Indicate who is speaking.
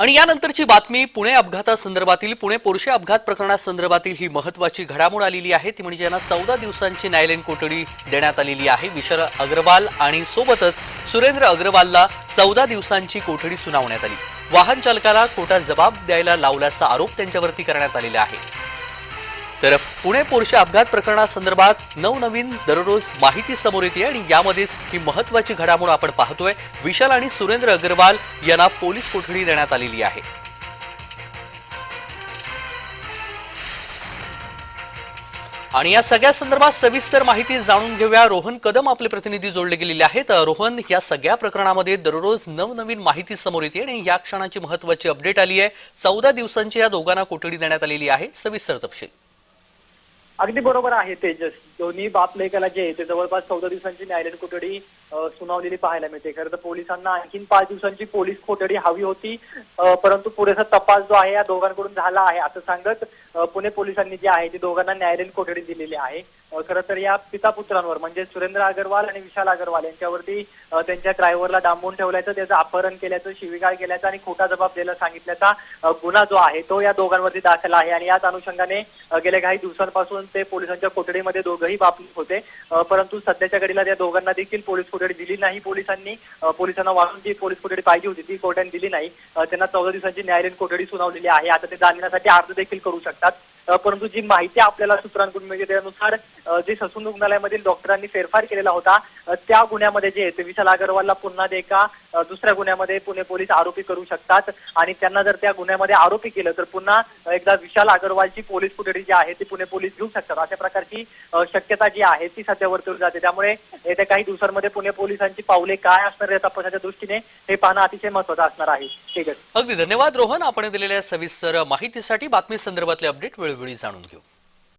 Speaker 1: आणि यानंतरची बातमी पुणे अपघातासंदर्भातील पुणे पोरशे अपघात प्रकरणासंदर्भातील ही महत्वाची घडामोड आलेली आहे. ती म्हणजे यांना चौदा दिवसांची न्यायालयीन कोठडी देण्यात आलेली आहे. विशाल अग्रवाल आणि सोबतच सुरेंद्र अग्रवालला चौदा दिवसांची कोठडी सुनावण्यात आली. वाहन चालकाला कोटा जबाब द्यायला लावल्याचा आरोप त्यांच्यावरती करण्यात आलेला आहे. तर पुणे पोरशे अपघात प्रकरणासंदर्भात नवनवीन दररोज माहिती समोर येते आणि यामध्येच ही महत्वाची घडामोड आपण पाहतोय. विशाल आणि सुरेंद्र अग्रवाल यांना पोलीस कोठडी देण्यात आलेली आहे. आणि या सगळ्या संदर्भात सविस्तर माहिती जाणून घेऊया. रोहन कदम आपले प्रतिनिधी जोडले गेलेले आहेत. रोहन या सगळ्या प्रकरणामध्ये दररोज नवनवीन माहिती समोर येते आणि या क्षणाची महत्वाची अपडेट आली आहे. चौदा दिवसांची या दोघांना कोठडी देण्यात आलेली आहे. सविस्तर तपशील.
Speaker 2: अगदी बरोबर आहे तेजस. दोन्ही बाप लेखाला जे आहे ते जवळपास चौदा दिवसांची न्यायालयीन कोठडी सुनावलेली पाहायला मिळते. खरं तर पोलिसांना आणखीन पाच दिवसांची पोलीस कोठडी हवी होती. परंतु पुरेसा तपास जो आहे या दोघांकडून झाला आहे असं सांगत पुणे पोलिसांनी जे आहे ते दोघांना न्यायालयीन कोठडी दिलेली आहे. खरं तर या पिता पुत्रांवर म्हणजे सुरेंद्र अगरवाल आणि विशाल अगरवाल यांच्यावरती त्यांच्या ड्रायव्हरला डांबून ठेवल्याचं त्याचं अपहरण केल्याचं शिवीगाळ केल्याचं आणि खोटा जबाब द्यायला सांगितल्याचा गुन्हा जो आहे तो या दोघांवरती दाखल आहे. आणि याच अनुषंगाने गेल्या काही दिवसांपासून ते पोलिसांच्या कोठडीमध्ये दोघंही बापले होते. परंतु सध्याच्या घडीला त्या दोघांना देखील पोलीस कोठडी दिली नाही. पोलिसांनी पोलिसांना वाढून जी पोलीस कोठडी पाहिजे होती ती कोर्टाने दिली नाही. त्यांना चौदा दिवसांची न्यायालयीन कोठडी सुनावलेली आहे. आता ते जामिनासाठी अर्ज देखील करू शकतात. परंतु जी माहिती आपल्याला सूत्रांकडून मिळते त्यानुसार जे ससून रुग्णालयामधील डॉक्टरांनी फेरफार केलेला होता त्या गुन्ह्यामध्ये जे आहे विशाल अगरवालला पुन्हा ते एका दुसऱ्या गुन्ह्यामध्ये पुणे पोलीस आरोपी करू शकतात. आणि त्यांना जर त्या गुन्ह्यामध्ये आरोपी केलं तर पुन्हा एकदा विशाल अगरवालची पोलीस कुठेरी जी आहे ती पुणे पोलीस घेऊ शकतात. अशा प्रकारची शक्यता जी आहे ती सध्या वर्तवली जाते. त्यामुळे येत्या काही दिवसांमध्ये पुणे पोलिसांची पावले काय असणार या तपासाच्या दृष्टीने हे पाहणं अतिशय महत्वाचं असणार आहे. ठीक आहे
Speaker 1: अगदी धन्यवाद रोहन. आपण दिलेल्या सविस्तर माहितीसाठी बातमी संदर्भातले अपडेट वेळोवेळी जाणून घेऊ